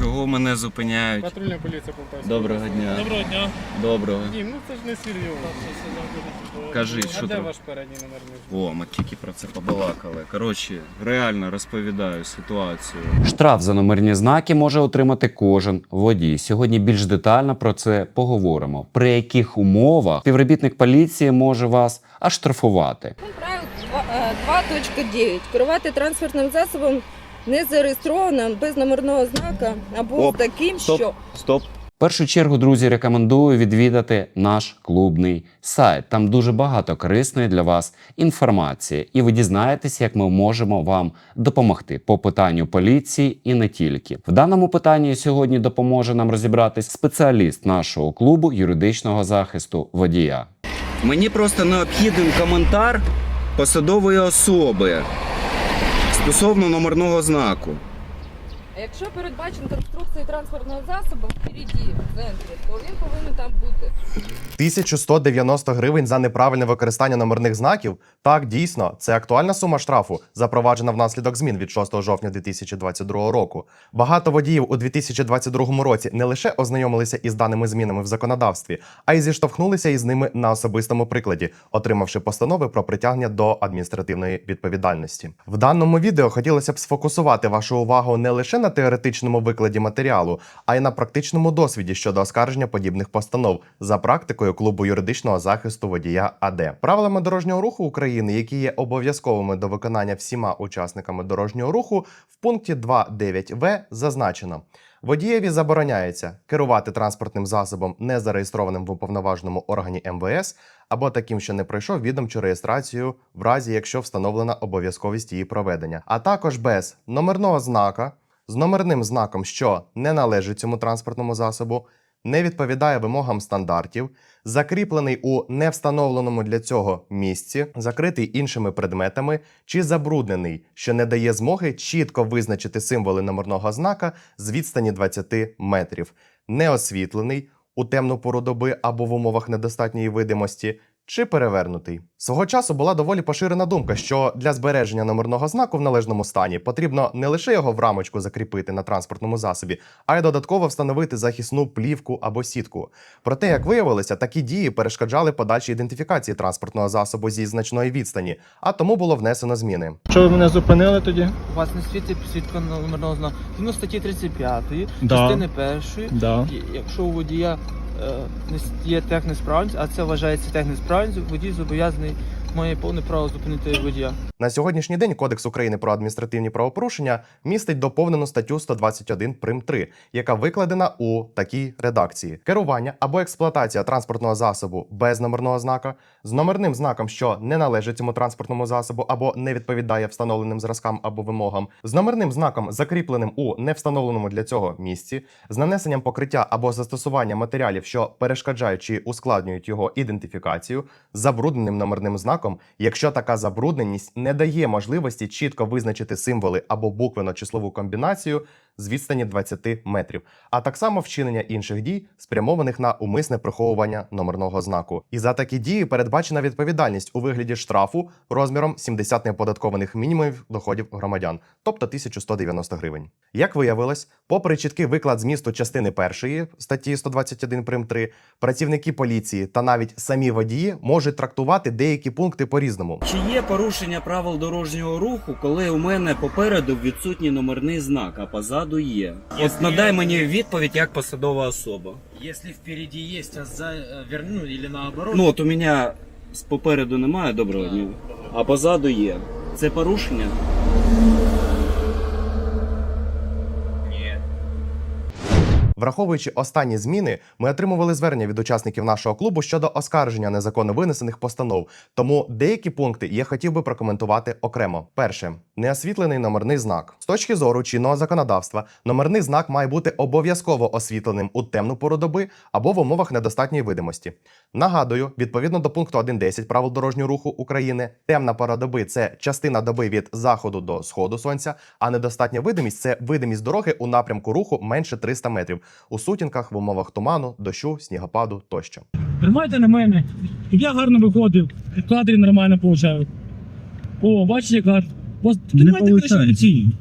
Чого мене зупиняють? Патрульна поліція Полтавська. Доброго дня. Доброго дня. Доброго. Дім, ну це ж не серйозно. Кажіть, а де там? ваш передній номерний знак? О, ми тільки про це побалакали. Коротше, реально розповідаю ситуацію. Штраф за номерні знаки може отримати кожен водій. Сьогодні більш детально про це поговоримо. При яких умовах співробітник поліції може вас аж штрафувати? Правил два- е, 2.9. Керувати транспортним засобом не зареєстрованим без номерного знака або Оп, з таким, стоп. що Стоп. В першу чергу, друзі, рекомендую відвідати наш клубний сайт. Там дуже багато корисної для вас інформації, і ви дізнаєтесь, як ми можемо вам допомогти по питанню поліції і не тільки. В даному питанні сьогодні допоможе нам розібратись спеціаліст нашого клубу юридичного захисту водія. Мені просто необхідний коментар посадової особи стосовно номерного знаку. Якщо передбачено конструкції транспортного засобу впереді, в центрі, то він повинен там бути. 1190 гривень за неправильне використання номерних знаків. Так, дійсно, це актуальна сума штрафу, запроваджена внаслідок змін від 6 жовтня 2022 року. Багато водіїв у 2022 році не лише ознайомилися із даними змінами в законодавстві, а й зіштовхнулися із ними на особистому прикладі, отримавши постанови про притягнення до адміністративної відповідальності. В даному відео хотілося б сфокусувати вашу увагу не лише на теоретичному викладі матеріалу, а й на практичному досвіді щодо оскарження подібних постанов за практикою клубу юридичного захисту водія АД. Правилами дорожнього руху України, які є обов'язковими до виконання всіма учасниками дорожнього руху, в пункті 2.9в зазначено. Водієві забороняється керувати транспортним засобом, не зареєстрованим в уповноваженому органі МВС, або таким, що не пройшов відомчу реєстрацію, в разі якщо встановлена обов'язковість її проведення, а також без номерного знака з номерним знаком, що не належить цьому транспортному засобу, не відповідає вимогам стандартів, закріплений у невстановленому для цього місці, закритий іншими предметами чи забруднений, що не дає змоги чітко визначити символи номерного знака з відстані 20 метрів, неосвітлений у темну пору доби або в умовах недостатньої видимості. Чи перевернутий свого часу була доволі поширена думка, що для збереження номерного знаку в належному стані потрібно не лише його в рамочку закріпити на транспортному засобі, а й додатково встановити захисну плівку або сітку. Проте, як виявилося, такі дії перешкоджали подальшій ідентифікації транспортного засобу зі значної відстані, а тому було внесено зміни. Що ви мене зупинили тоді? У вас не світить підсвітка номерного знаку. Згідно статті 35, Да. частини першої, Да. якщо у водія є технесправність, а це вважається технесправність, водій зобов'язаний має повне право зупинити водія. На сьогоднішній день Кодекс України про адміністративні правопорушення містить доповнену статтю 121 прим. 3, яка викладена у такій редакції: керування або експлуатація транспортного засобу без номерного знака, з номерним знаком, що не належить цьому транспортному засобу або не відповідає встановленим зразкам або вимогам, з номерним знаком, закріпленим у невстановленому для цього місці, з нанесенням покриття або застосування матеріалів, що перешкоджають чи ускладнюють його ідентифікацію, забрудненим номерним знаком, якщо така забрудненість не дає можливості чітко визначити символи або буквено-числову комбінацію з відстані 20 метрів, а так само вчинення інших дій, спрямованих на умисне приховування номерного знаку. І за такі дії передбачена відповідальність у вигляді штрафу розміром 70 неоподаткованих мінімумів доходів громадян, тобто 1190 гривень. Як виявилось, попри чіткий виклад змісту частини першої статті 121 прим 3, працівники поліції та навіть самі водії можуть трактувати деякі пункти по-різному. Чи є порушення правил дорожнього руху, коли у мене попереду відсутній номерний знак, а позаду є? От надай мені відповідь як посадова особа. Якщо впереді є, а за верну ну, или наоборот. Ну от у мене попереду немає доброго дня, а позаду є. Це порушення? Враховуючи останні зміни, ми отримували звернення від учасників нашого клубу щодо оскарження незаконно винесених постанов. Тому деякі пункти я хотів би прокоментувати окремо. Перше неосвітлений номерний знак. З точки зору чинного законодавства, номерний знак має бути обов'язково освітленим у темну пору доби або в умовах недостатньої видимості. Нагадую, відповідно до пункту 1.10 правил дорожнього руху України, темна пора доби це частина доби від заходу до сходу сонця, а недостатня видимість це видимість дороги у напрямку руху менше 300 метрів у сутінках в умовах туману, дощу, снігопаду тощо. Тримайте на мене, щоб я гарно виходив, кадрі нормально получаю. О, бачите, як гарно. Тримайте краще оцінюю.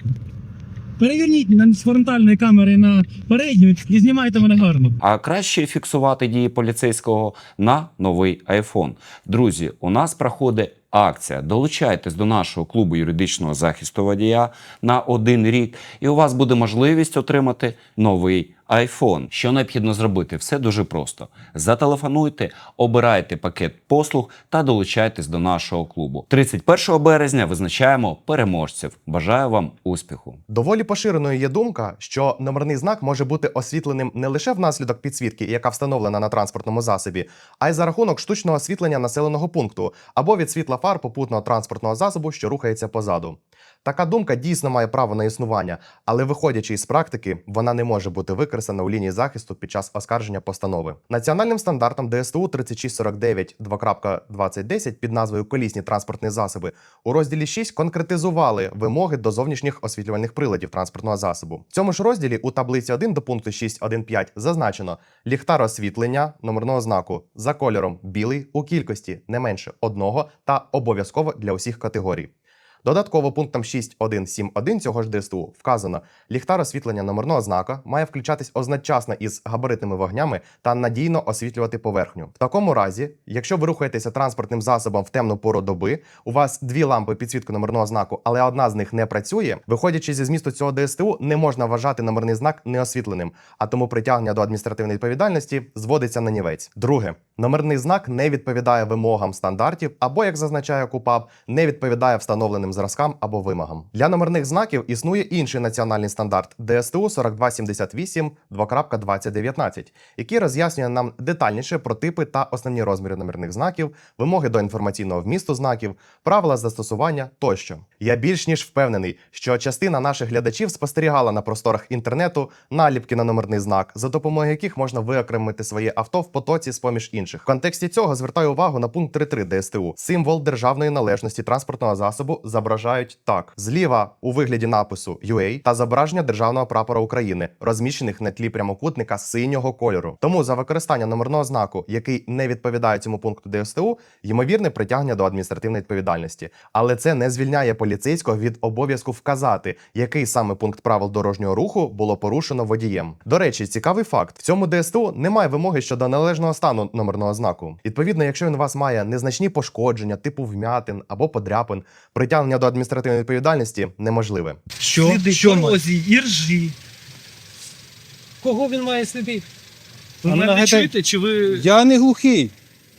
Переверніть мене з фронтальної камери на передню і знімайте мене гарно. А краще фіксувати дії поліцейського на новий iPhone. Друзі, у нас проходить акція. Долучайтесь до нашого клубу юридичного захисту водія на один рік, і у вас буде можливість отримати новий iPhone. Що необхідно зробити? Все дуже просто. Зателефонуйте, обирайте пакет послуг та долучайтесь до нашого клубу. 31 березня визначаємо переможців. Бажаю вам успіху! Доволі поширеною є думка, що номерний знак може бути освітленим не лише внаслідок підсвітки, яка встановлена на транспортному засобі, а й за рахунок штучного освітлення населеного пункту або від світла фар попутного транспортного засобу, що рухається позаду. Така думка дійсно має право на існування, але виходячи із практики, вона не може бути використана у лінії захисту під час оскарження постанови. Національним стандартом ДСТУ 3649 2.2010 під назвою Колісні транспортні засоби у розділі 6 конкретизували вимоги до зовнішніх освітлювальних приладів транспортного засобу. В цьому ж розділі у таблиці 1 до пункту 6.1.5 зазначено ліхтар освітлення номерного знаку за кольором білий у кількості не менше одного та обов'язково для усіх категорій. Додатково пунктом 6.1.7.1 цього ж ДСТУ вказано, ліхтар освітлення номерного знака має включатись одночасно із габаритними вогнями та надійно освітлювати поверхню. В такому разі, якщо ви рухаєтеся транспортним засобом в темну пору доби, у вас дві лампи підсвітки номерного знаку, але одна з них не працює. Виходячи зі змісту цього ДСТУ, не можна вважати номерний знак неосвітленим, а тому притягнення до адміністративної відповідальності зводиться на нівець. Друге, номерний знак не відповідає вимогам стандартів або, як зазначає КУПАП, не відповідає встановленим зразкам або вимогам. Для номерних знаків існує інший національний стандарт ДСТУ 4278 2.2019, який роз'яснює нам детальніше про типи та основні розміри номерних знаків, вимоги до інформаційного вмісту знаків, правила застосування тощо. Я більш ніж впевнений, що частина наших глядачів спостерігала на просторах інтернету наліпки на номерний знак, за допомогою яких можна виокремити своє авто в потоці з поміж інших. В контексті цього звертаю увагу на пункт 3.3 ДСТУ. Символ державної належності транспортного засобу зображають так: зліва у вигляді напису UA та зображення державного прапора України, розміщених на тлі прямокутника синього кольору. Тому за використання номерного знаку, який не відповідає цьому пункту ДСТУ, ймовірне притягнення до адміністративної відповідальності. Але це не звільняє поліцейського від обов'язку вказати, який саме пункт правил дорожнього руху було порушено водієм. До речі, цікавий факт: в цьому ДСТУ немає вимоги щодо належного стану номерного знаку. Відповідно, якщо він у вас має незначні пошкодження, типу вмятин або подряпин, притягнення до адміністративної відповідальності неможливе. Що? Сліди що по ми? розі і ржі. Кого він має сліди? Ви А мене нагадай- чуєте, чи ви. Я не глухий.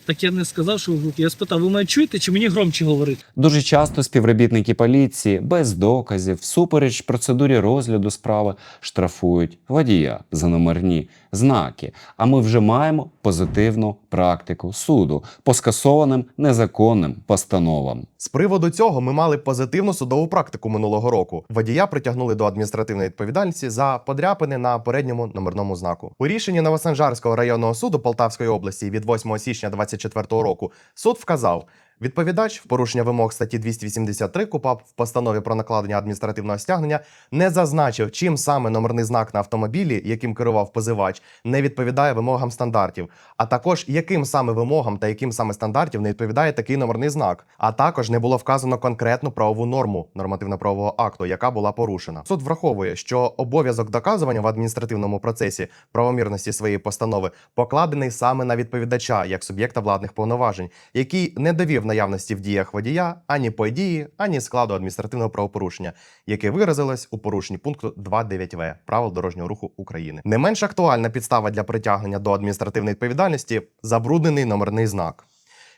Так я не сказав, що ви глухі. Я спитав, ви мене чуєте, чи мені громче говорити? Дуже часто співробітники поліції без доказів, всупереч процедурі розгляду справи, штрафують водія за номерні знаки. А ми вже маємо позитивну практику суду по скасованим незаконним постановам. З приводу цього ми мали позитивну судову практику минулого року. Водія притягнули до адміністративної відповідальності за подряпини на передньому номерному знаку. У рішенні Новосанжарського районного суду Полтавської області від 8 січня 2024 року суд вказав. Відповідач в порушення вимог статті 283 КУПАП в постанові про накладення адміністративного стягнення не зазначив, чим саме номерний знак на автомобілі, яким керував позивач, не відповідає вимогам стандартів, а також яким саме вимогам та яким саме стандартів не відповідає такий номерний знак. А також не було вказано конкретну правову норму нормативно-правового акту, яка була порушена. Суд враховує, що обов'язок доказування в адміністративному процесі правомірності своєї постанови покладений саме на відповідача як суб'єкта владних повноважень, який не довів наявності в діях водія ані події, ані складу адміністративного правопорушення, яке виразилось у порушенні пункту 2.9в правил дорожнього руху України. Не менш актуальна підстава для притягнення до адміністративної відповідальності забруднений номерний знак.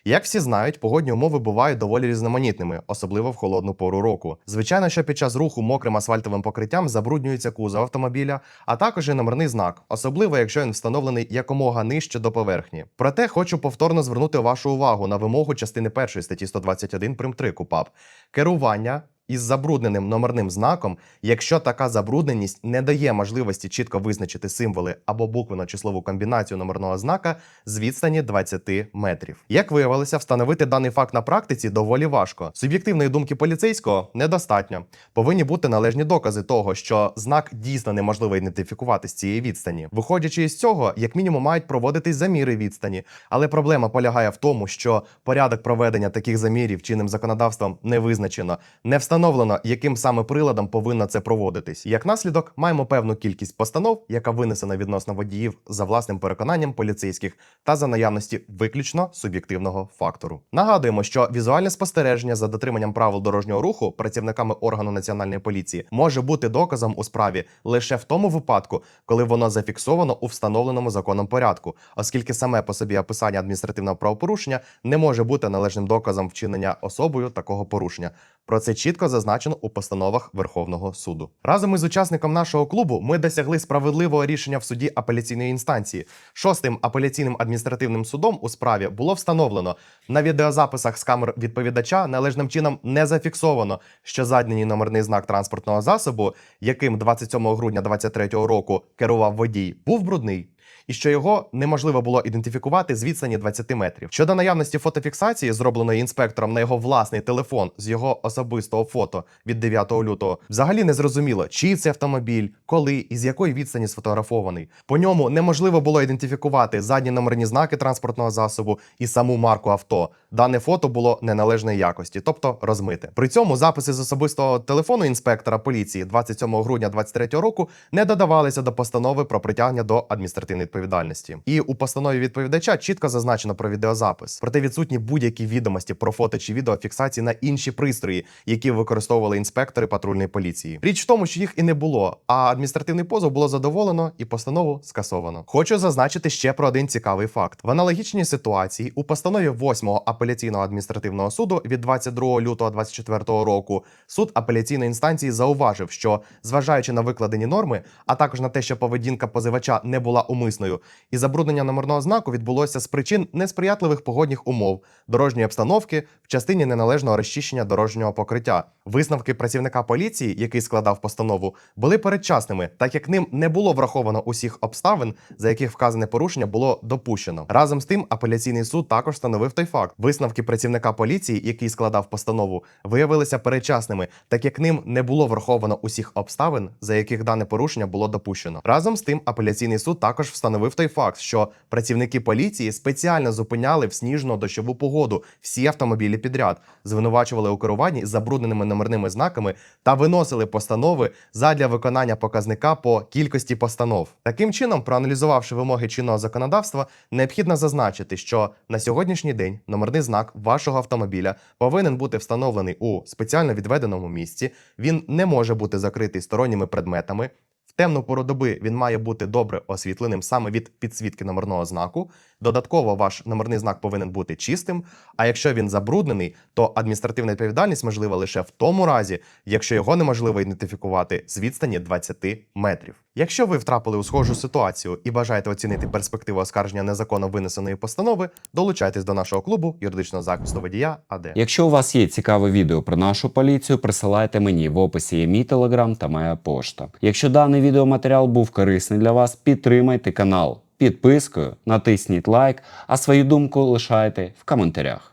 Як всі знають, погодні умови бувають доволі різноманітними, особливо в холодну пору року. Звичайно, що під час руху мокрим асфальтовим покриттям забруднюється кузов автомобіля, а також і номерний знак, особливо якщо він встановлений якомога нижче до поверхні. Проте хочу повторно звернути вашу увагу на вимогу частини першої статті 121 прим 3 КУПАП керування. Із забрудненим номерним знаком, якщо така забрудненість не дає можливості чітко визначити символи або буквенно-числову комбінацію номерного знака з відстані 20 метрів. Як виявилося, встановити даний факт на практиці доволі важко. Суб'єктивної думки поліцейського недостатньо. Повинні бути належні докази того, що знак дійсно неможливо ідентифікувати з цієї відстані. Виходячи із цього, як мінімум мають проводитись заміри відстані. Але проблема полягає в тому, що порядок проведення таких замірів чинним законодавством не визначено, не встановлено встановлено, яким саме приладом повинно це проводитись. Як наслідок, маємо певну кількість постанов, яка винесена відносно водіїв за власним переконанням поліцейських та за наявності виключно суб'єктивного фактору. Нагадуємо, що візуальне спостереження за дотриманням правил дорожнього руху працівниками органу національної поліції може бути доказом у справі лише в тому випадку, коли воно зафіксовано у встановленому законом порядку, оскільки саме по собі описання адміністративного правопорушення не може бути належним доказом вчинення особою такого порушення. Про це чітко зазначено у постановах Верховного суду. Разом із учасником нашого клубу ми досягли справедливого рішення в суді апеляційної інстанції. Шостим апеляційним адміністративним судом у справі було встановлено на відеозаписах з камер відповідача належним чином не зафіксовано, що задній номерний знак транспортного засобу, яким 27 грудня 2023 року керував водій, був брудний. І що його неможливо було ідентифікувати з відстані 20 метрів. Щодо наявності фотофіксації, зробленої інспектором на його власний телефон з його особистого фото від 9 лютого, взагалі не зрозуміло, чий це автомобіль, коли і з якої відстані сфотографований. По ньому неможливо було ідентифікувати задні номерні знаки транспортного засобу і саму марку авто. Дане фото було неналежної якості, тобто розмите. При цьому записи з особистого телефону інспектора поліції 27 грудня 2023 року не додавалися до постанови про притягнення до адміністративної відповідальності. І у постанові відповідача чітко зазначено про відеозапис. Проте відсутні будь-які відомості про фото чи відеофіксації на інші пристрої, які використовували інспектори патрульної поліції. Річ в тому, що їх і не було, а адміністративний позов було задоволено і постанову скасовано. Хочу зазначити ще про один цікавий факт: в аналогічній ситуації у постанові 8-го апеляційного адміністративного суду від 22 лютого 2024 року суд апеляційної інстанції зауважив, що зважаючи на викладені норми, а також на те, що поведінка позивача не була умисною, і забруднення номерного знаку відбулося з причин несприятливих погодних умов, дорожньої обстановки в частині неналежного розчищення дорожнього покриття. Висновки працівника поліції, який складав постанову, були передчасними, так як ним не було враховано усіх обставин, за яких вказане порушення було допущено. Разом з тим, апеляційний суд також встановив той факт. Висновки працівника поліції, який складав постанову, виявилися передчасними, так як ним не було враховано усіх обставин, за яких дане порушення було допущено. Разом з тим, апеляційний суд також встановив той факт, що працівники поліції спеціально зупиняли в сніжно дощову погоду всі автомобілі підряд, звинувачували у керуванні забрудненими номерними знаками та виносили постанови задля виконання показника по кількості постанов. Таким чином, проаналізувавши вимоги чинного законодавства, необхідно зазначити, що на сьогоднішній день номерний знак вашого автомобіля повинен бути встановлений у спеціально відведеному місці. Він не може бути закритий сторонніми предметами. Темну пору доби він має бути добре освітленим саме від підсвітки номерного знаку. Додатково ваш номерний знак повинен бути чистим. А якщо він забруднений, то адміністративна відповідальність можлива лише в тому разі, якщо його неможливо ідентифікувати з відстані 20 метрів. Якщо ви втрапили у схожу ситуацію і бажаєте оцінити перспективу оскарження незаконно винесеної постанови, долучайтесь до нашого клубу юридичного захисту водія АД. Якщо у вас є цікаве відео про нашу поліцію, присилайте мені в описі є мій телеграм та моя пошта. Якщо даний відеоматеріал був корисний для вас, підтримайте канал підпискою, натисніть лайк, а свою думку лишайте в коментарях.